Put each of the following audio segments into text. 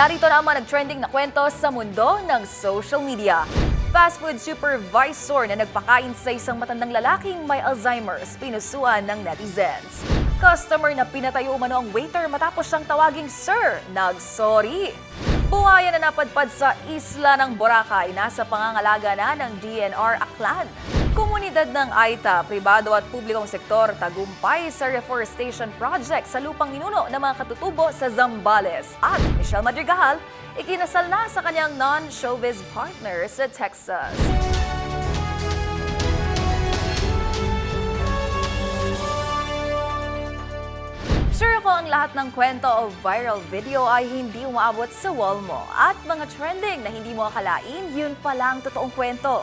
Narito na ang mga nag-trending na kwento sa mundo ng social media. Fast food supervisor na nagpakain sa isang matandang lalaking may Alzheimer's pinusuan ng netizens. Customer na pinatayo umano ang waiter matapos siyang tawaging sir, nag-sorry. Buhaya na napadpad sa isla ng Boracay, nasa pangangalaga na ng DNR Aklan. Komunidad ng Aita, pribado at publikong sektor tagumpay sa reforestation project sa lupang ninuno ng mga katutubo sa Zambales. At Michelle Madrigal, ikinasal na sa kanyang non-showbiz partner sa Texas. Sure ako ang lahat ng kwento o viral video ay hindi umaabot sa wall mo. At mga trending na hindi mo akalain, yun pala ang totoong kwento.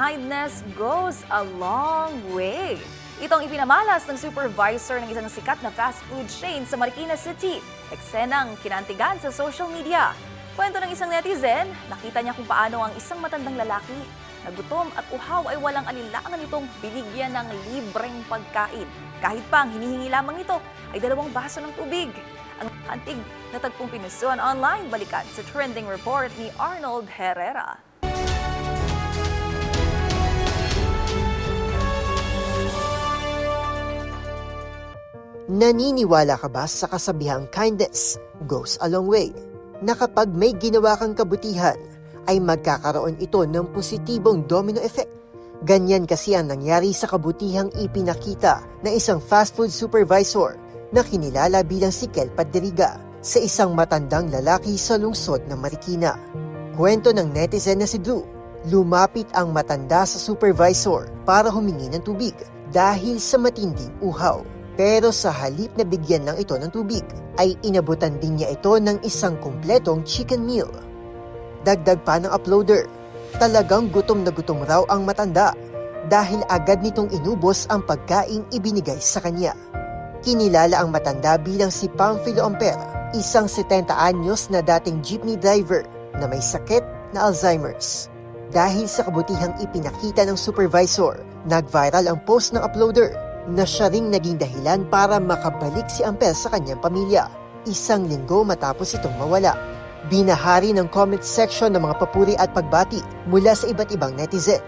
kindness goes a long way. Itong ipinamalas ng supervisor ng isang sikat na fast food chain sa Marikina City. Eksenang kinantigan sa social media. Kwento ng isang netizen, nakita niya kung paano ang isang matandang lalaki na gutom at uhaw ay walang alinlangan itong binigyan ng libreng pagkain. Kahit pa ang hinihingi lamang ito ay dalawang baso ng tubig. Ang antig na tagpong pinusuan online balikan sa trending report ni Arnold Herrera. Naniniwala ka ba sa kasabihang kindness goes a long way? Na kapag may ginawa kang kabutihan, ay magkakaroon ito ng positibong domino effect. Ganyan kasi ang nangyari sa kabutihang ipinakita ng isang fast food supervisor na kinilala bilang si Kel Padriga sa isang matandang lalaki sa lungsod ng Marikina. Kwento ng netizen na si Drew, lumapit ang matanda sa supervisor para humingi ng tubig dahil sa matinding uhaw. Pero sa halip na bigyan lang ito ng tubig, ay inabutan din niya ito ng isang kumpletong chicken meal. Dagdag pa ng uploader, talagang gutom na gutom raw ang matanda dahil agad nitong inubos ang pagkaing ibinigay sa kanya. Kinilala ang matanda bilang si Pamphilo Ampera, isang 70 anyos na dating jeepney driver na may sakit na Alzheimer's. Dahil sa kabutihang ipinakita ng supervisor, nag-viral ang post ng uploader na siya ring naging dahilan para makabalik si Ampel sa kanyang pamilya. Isang linggo matapos itong mawala. Binahari ng comment section ng mga papuri at pagbati mula sa iba't ibang netizen.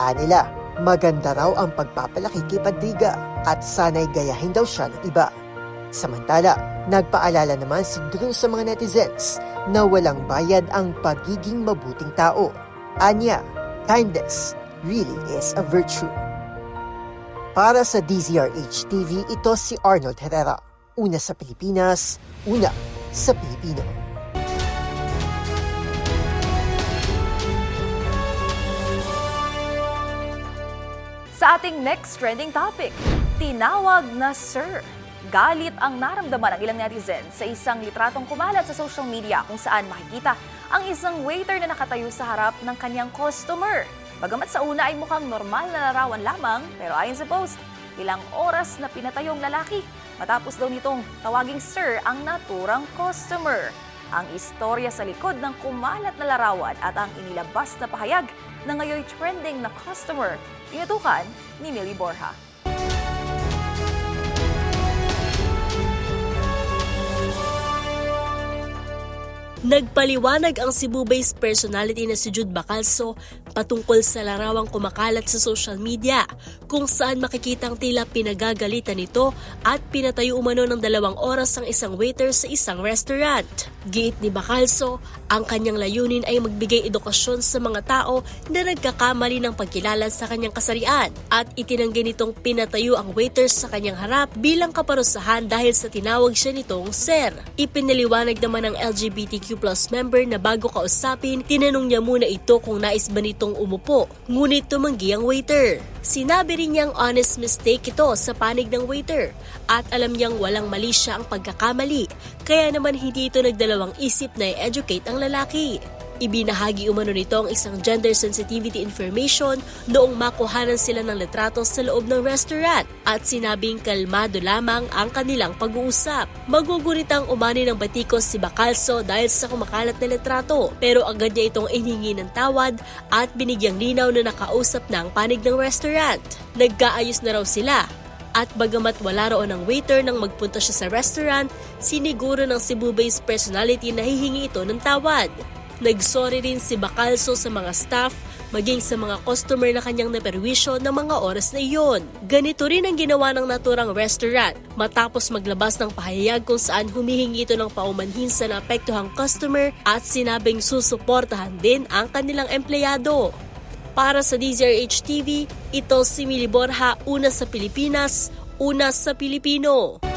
Anila, maganda raw ang pagpapalaki kay Padriga at sana'y gayahin daw siya ng iba. Samantala, nagpaalala naman si Drew sa mga netizens na walang bayad ang pagiging mabuting tao. Anya, kindness really is a virtue. Para sa DZRH TV, ito si Arnold Herrera. Una sa Pilipinas, una sa Pilipino. Sa ating next trending topic, tinawag na Sir. Galit ang naramdaman ng ilang netizen sa isang litratong kumalat sa social media kung saan makikita ang isang waiter na nakatayo sa harap ng kanyang customer. Bagamat sa una ay mukhang normal na larawan lamang, pero ayon sa post, ilang oras na pinatayong lalaki matapos daw nitong tawaging sir ang naturang customer. Ang istorya sa likod ng kumalat na larawan at ang inilabas na pahayag na ngayon trending na customer, inutukan ni Millie Borja. Nagpaliwanag ang Cebu-based personality na si Jude Bacalso patungkol sa larawang kumakalat sa social media kung saan makikitang tila pinagagalitan nito at pinatayo umano ng dalawang oras ang isang waiter sa isang restaurant. Giit ni Bacalso, ang kanyang layunin ay magbigay edukasyon sa mga tao na nagkakamali ng pagkilala sa kanyang kasarian at itinanggi nitong pinatayo ang waiter sa kanyang harap bilang kaparusahan dahil sa tinawag siya nitong sir. Ipinaliwanag naman ng LGBTQ plus member na bago kausapin, tinanong niya muna ito kung nais ba nitong umupo. Ngunit tumanggi ang waiter. Sinabi rin niyang honest mistake ito sa panig ng waiter at alam niyang walang mali siya ang pagkakamali. Kaya naman hindi ito nagdalawang isip na i-educate ang lalaki. Ibinahagi umano nito ang isang gender sensitivity information noong makuhanan sila ng litrato sa loob ng restaurant at sinabing kalmado lamang ang kanilang pag-uusap. Maguguritang umani ng batikos si Bacalso dahil sa kumakalat na litrato pero agad niya itong iningi ng tawad at binigyang linaw na nakausap na ang panig ng restaurant. Nagkaayos na raw sila at bagamat wala roon ng waiter nang magpunta siya sa restaurant, siniguro ng Cebu-based personality na hihingi ito ng tawad. Nagsorry rin si Bacalso sa mga staff maging sa mga customer na kanyang naperwisyo ng mga oras na iyon. Ganito rin ang ginawa ng naturang restaurant matapos maglabas ng pahayag kung saan humihingi ito ng paumanhin sa naapektuhang customer at sinabing susuportahan din ang kanilang empleyado. Para sa DZRH TV, ito si Mili Borja, una sa Pilipinas, una sa Pilipino.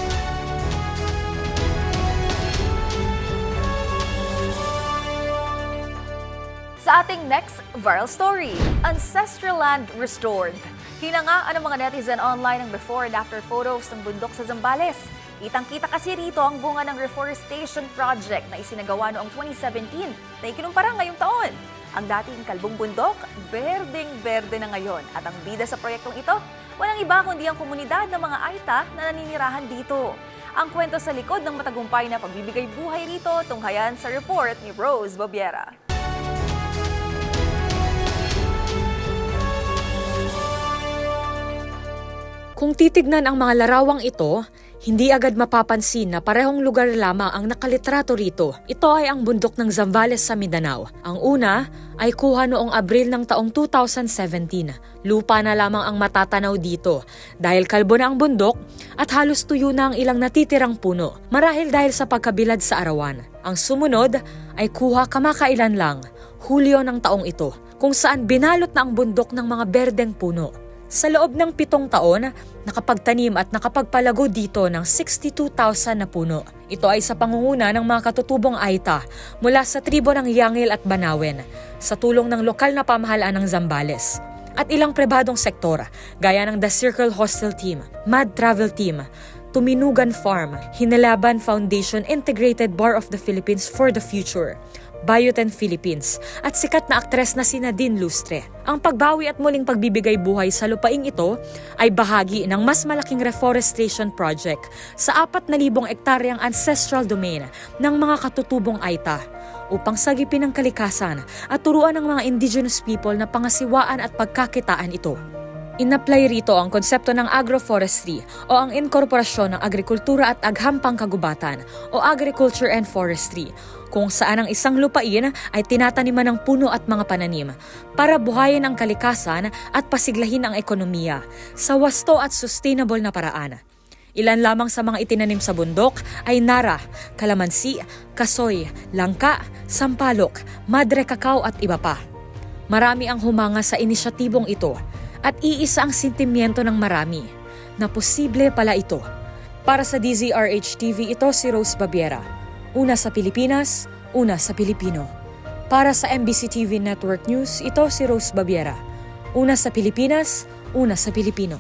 Ating next viral story, Ancestral Land Restored. Hinangaan ng mga netizen online ang before and after photos ng bundok sa Zambales. Kitang-kita kasi rito ang bunga ng reforestation project na isinagawa noong 2017 na ikinumpara ngayong taon. Ang dating kalbong bundok, berdeng-berde na ngayon. At ang bida sa proyektong ito, walang iba kundi ang komunidad ng mga Aita na naninirahan dito. Ang kwento sa likod ng matagumpay na pagbibigay buhay rito tunghayan sa report ni Rose Babiera. Kung titignan ang mga larawang ito, hindi agad mapapansin na parehong lugar lamang ang nakalitrato rito. Ito ay ang bundok ng Zambales sa Mindanao. Ang una ay kuha noong Abril ng taong 2017. Lupa na lamang ang matatanaw dito dahil kalbo na ang bundok at halos tuyo na ang ilang natitirang puno marahil dahil sa pagkabilad sa arawan. Ang sumunod ay kuha kamakailan lang, Hulyo ng taong ito, kung saan binalot na ang bundok ng mga berdeng puno. Sa loob ng pitong taon, nakapagtanim at nakapagpalago dito ng 62,000 na puno. Ito ay sa pangunguna ng mga katutubong Aita mula sa tribo ng Yangil at Banawen sa tulong ng lokal na pamahalaan ng Zambales at ilang pribadong sektor gaya ng The Circle Hostel Team, Mad Travel Team, Tuminugan Farm, Hinalaban Foundation Integrated Bar of the Philippines for the Future, Bioten Philippines at sikat na aktres na si Nadine Lustre. Ang pagbawi at muling pagbibigay buhay sa lupaing ito ay bahagi ng mas malaking reforestation project sa 4,000 ektaryang ancestral domain ng mga katutubong Aita upang sagipin ang kalikasan at turuan ng mga indigenous people na pangasiwaan at pagkakitaan ito. Inapply rito ang konsepto ng agroforestry o ang inkorporasyon ng agrikultura at aghampang kagubatan o agriculture and forestry kung saan ang isang lupain ay tinataniman ng puno at mga pananim para buhayin ang kalikasan at pasiglahin ang ekonomiya sa wasto at sustainable na paraan. Ilan lamang sa mga itinanim sa bundok ay nara, kalamansi, kasoy, langka, sampalok, madre kakao at iba pa. Marami ang humanga sa inisyatibong ito at iisa ang sentimiento ng marami na posible pala ito. Para sa DZRH TV, ito si Rose Babiera. Una sa Pilipinas, una sa Pilipino. Para sa MBC TV Network News, ito si Rose Babiera. Una sa Pilipinas, una sa Pilipino.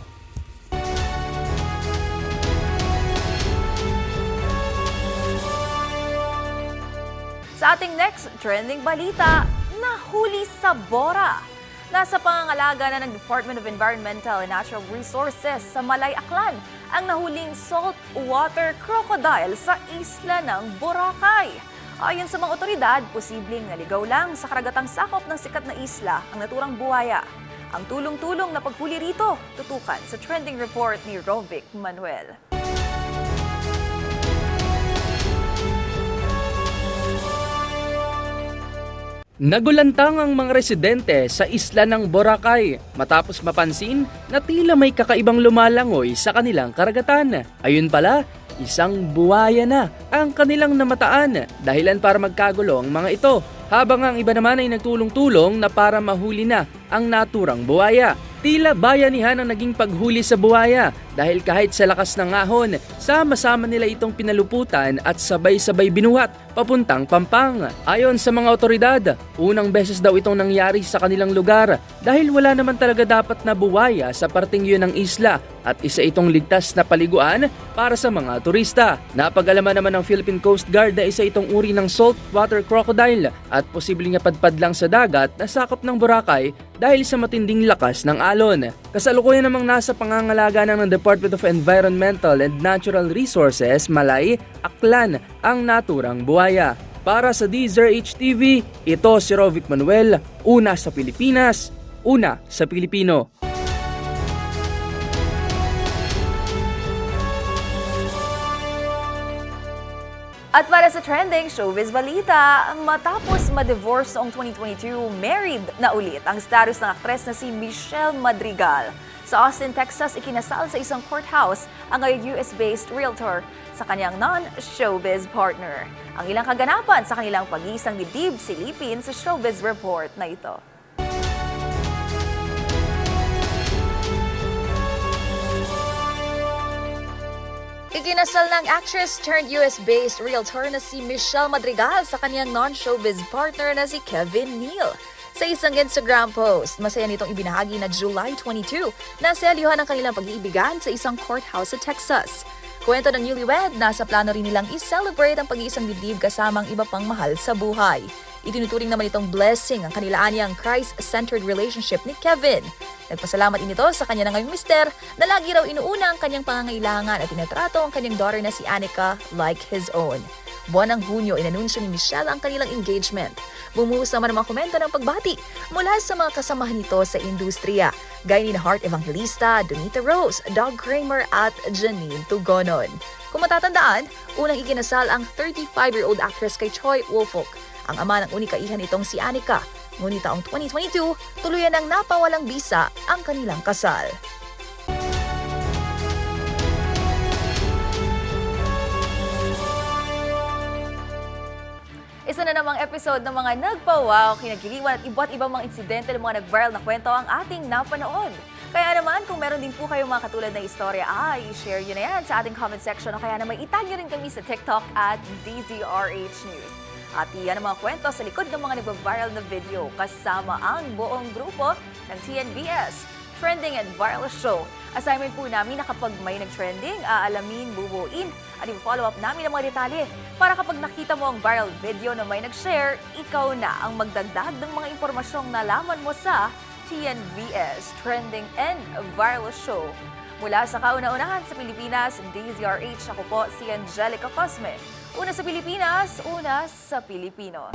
Sa ating next trending balita, nahuli sa Bora. Nasa pangangalaga na ng Department of Environmental and Natural Resources sa Malay Aklan ang nahuling saltwater crocodile sa isla ng Boracay. Ayon sa mga otoridad, posibleng naligaw lang sa karagatang sakop ng sikat na isla ang naturang buhaya. Ang tulong-tulong na paghuli rito, tutukan sa trending report ni Rovic Manuel. Nagulantang ang mga residente sa isla ng Boracay matapos mapansin na tila may kakaibang lumalangoy sa kanilang karagatan. Ayun pala, isang buwaya na ang kanilang namataan dahilan para magkagulo ang mga ito habang ang iba naman ay nagtulong-tulong na para mahuli na ang naturang buwaya. Tila bayanihan ang naging paghuli sa buwaya dahil kahit sa lakas ng ahon, sama-sama nila itong pinaluputan at sabay-sabay binuhat papuntang Pampang. Ayon sa mga otoridad, unang beses daw itong nangyari sa kanilang lugar dahil wala naman talaga dapat na buwaya sa parting yun ng isla at isa itong ligtas na paliguan para sa mga turista. Napag-alaman naman ng Philippine Coast Guard na isa itong uri ng saltwater crocodile at posibleng napadpad lang sa dagat na sakop ng Boracay dahil sa matinding lakas ng alon. Kasalukuyan namang nasa pangangalaga ng Department of Environmental and Natural Resources, Malay, Aklan, ang naturang buhaya. Para sa DZRH TV, ito si Rovic Manuel, una sa Pilipinas, una sa Pilipino. At para sa trending showbiz balita, matapos ma-divorce noong 2022, married na ulit ang status ng aktres na si Michelle Madrigal. Sa Austin, Texas, ikinasal sa isang courthouse ang ngayon US-based realtor sa kanyang non-showbiz partner. Ang ilang kaganapan sa kanilang pag-iisang dibdib silipin sa showbiz report na ito. Ikinasal ng actress turned US-based realtor na si Michelle Madrigal sa kanyang non-showbiz partner na si Kevin Neal. Sa isang Instagram post, masaya nitong ibinahagi na July 22 na selyuhan ang kanilang pag-iibigan sa isang courthouse sa Texas. Kwento ng newlywed, nasa plano rin nilang i-celebrate ang pag-iisang dibdib kasamang iba pang mahal sa buhay. Itinuturing naman itong blessing ang kanila anyang Christ-centered relationship ni Kevin. Nagpasalamat din ito sa kanya na ngayong mister na lagi raw inuuna ang kanyang pangangailangan at tinatrato ang kanyang daughter na si Anika like his own. Buwan ng Hunyo, inanunsyo ni Michelle ang kanilang engagement. Bumuhos naman ang komento ng pagbati mula sa mga kasamahan nito sa industriya, gaya ni Heart Evangelista, Donita Rose, Doug Kramer at Janine Tugonon. Kung matatandaan, unang ikinasal ang 35-year-old actress kay Choi Wolfok, ang ama ng unikaihan itong si Anika. Ngunit taong 2022, tuluyan ng napawalang bisa ang kanilang kasal. Episode ng mga nagpawaw, kinagiliwan at iba't ibang mga insidente ng mga nag-viral na kwento ang ating napanood. Kaya naman, kung meron din po kayong mga katulad na istorya, ay share nyo na yan sa ating comment section o kaya naman itag nyo rin kami sa TikTok at DZRH News. At iyan ang mga kwento sa likod ng mga nag-viral na video kasama ang buong grupo ng TNBS Trending and Viral Show. Assignment po namin na kapag may nag-trending, aalamin, bubuin, at i-follow up namin ang mga detalye para kapag nakita mo ang viral video na may nag-share, ikaw na ang magdagdag ng mga impormasyong nalaman mo sa TNVS Trending and Viral Show. Mula sa kauna-unahan sa Pilipinas, DZRH, ako po si Angelica Cosme. Una sa Pilipinas, una sa Pilipino.